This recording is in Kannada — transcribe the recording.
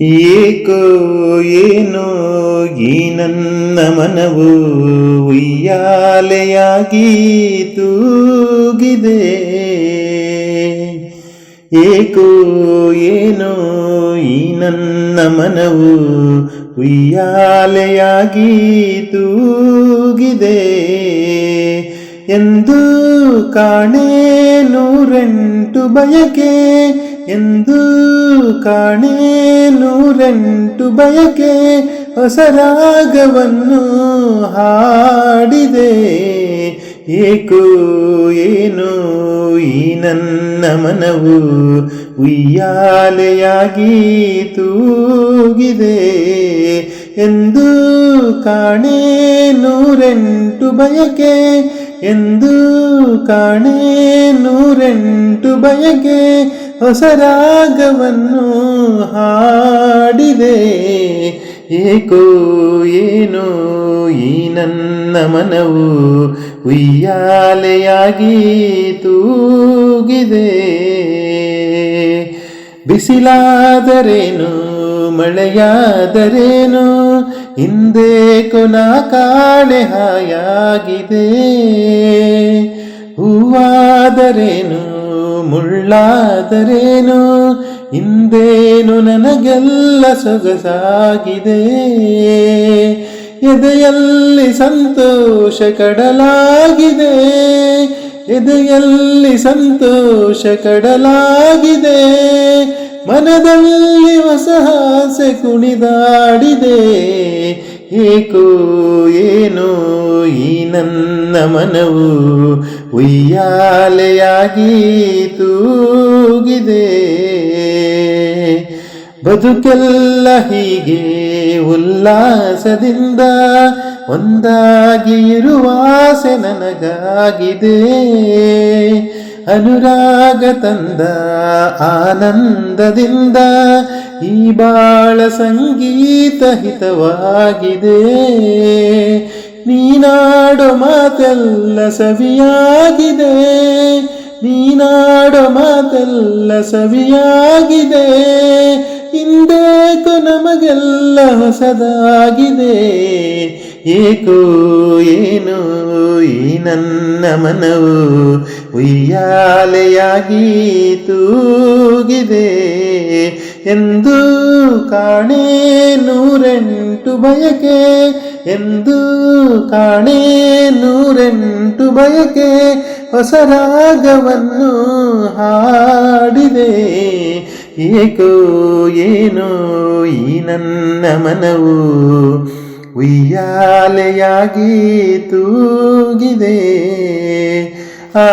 ಏಕೋ ಏನೋ ಈ ನನ್ನ ಮನವು ಉಯ್ಯಾಲೆಯಾಗಿ ತೂಗಿದೆ. ಏಕೋ ಏನೋ ಈ ನನ್ನ ಮನವು ಉಯ್ಯಾಲೆಯಾಗಿ ತೂಗಿದೆ. ಎಂದು ಕಾಣೆ ನೂರೆಂಟು ಬಯಕೆ ಎಂದು ಕಾಣೆ ನೂರೆಂಟು ಬಯಕೆ ಹೊಸ ರಾಗವನ್ನು ಹಾಡಿದೆ. ಏಕೋ ಏನು ಈ ನನ್ನ ಮನವು ಉಯ್ಯಾಲೆಯಾಗಿ ತೂಗಿದೆ. ಎಂದು ಕಾಣೆ ನೂರೆಂಟು ಬಯಕೆ, ಎಂದು ಕಾಣೆ ನೂರೆಂಟು ಬಯಕೆ ಹೊಸ ರಾಗವನ್ನು ಹಾಡಿದೆ. ಏಕೋ ಏನು ಈ ನನ್ನ ಮನವು ಉಯ್ಯಾಲೆಯಾಗಿ ತೂಗಿದೆ. ಬಿಸಿಲಾದರೇನು, ಮಳೆಯಾದರೇನು, ಹಿಂದೆ ನಾ ಕಾಣೆ ಹಾಯಾಗಿದೆ. ಹೂವಾದರೇನು ಮುಳ್ಳಾದರೇನು? ಹಿಂದೇನು ನನಗೆಲ್ಲ ಸೊಗಸಾಗಿದೆ? ಎದೆಯಲ್ಲಿ ಸಂತೋಷ ಕಡಲಾಗಿದೆ? ಎದೆಯಲ್ಲಿ ಸಂತೋಷ ಕಡಲಾಗಿದೆ? ಮನದಲ್ಲಿ ಹೊಸ ಆಸೆ ಕುಣಿದಾಡಿದೆ? ಏಕೋ ಏನೋ ಈ ನನ್ನ ಮನವು ಉಯ್ಯಾಲೆಯಾಗಿ ತೂಗಿದೆ ಬದುಕೆಲ್ಲ ಹೀಗೆ ಉಲ್ಲಾಸದಿಂದ ಒಂದಾಗಿ ಇರುವಾಸೆ ನನಗಾಗಿದೆ. ಅನುರಾಗ ತಂದ ಆನಂದದಿಂದ ಈ ಬಾಳ ಸಂಗೀತ ಹಿತವಾಗಿದೆ. ನೀನಾಡೋ ಮಾತೆಲ್ಲ ಸವಿಯಾಗಿದೆ. ನೀನಾಡೋ ಮಾತೆಲ್ಲ ಸವಿಯಾಗಿದೆ. ಹಿಂದೇಕೋ ನಮಗೆಲ್ಲ ಹೊಸದಾಗಿದೆ. ಏಕೋ, ಏನೋ ಈ ನನ್ನ ಮನವು ಉಯ್ಯಾಲೆಯಾಗಿ ತೂಗಿದೆ ಎಂದು ಕಾಣೆ ನೂರೆಂಟು ಬಯಕೆ, ಎಂದು ಕಾಣೆ ನೂರೆಂಟು ಬಯಕೆ ಹೊಸ ರಾಗವನ್ನು ಹಾಡಿದೆ. ಏಕೋ ಏನೋ ಈ ನನ್ನ ಮನವು ಉಯ್ಯಾಲೆಯಾಗಿ ತೂಗಿದೆ. ಆ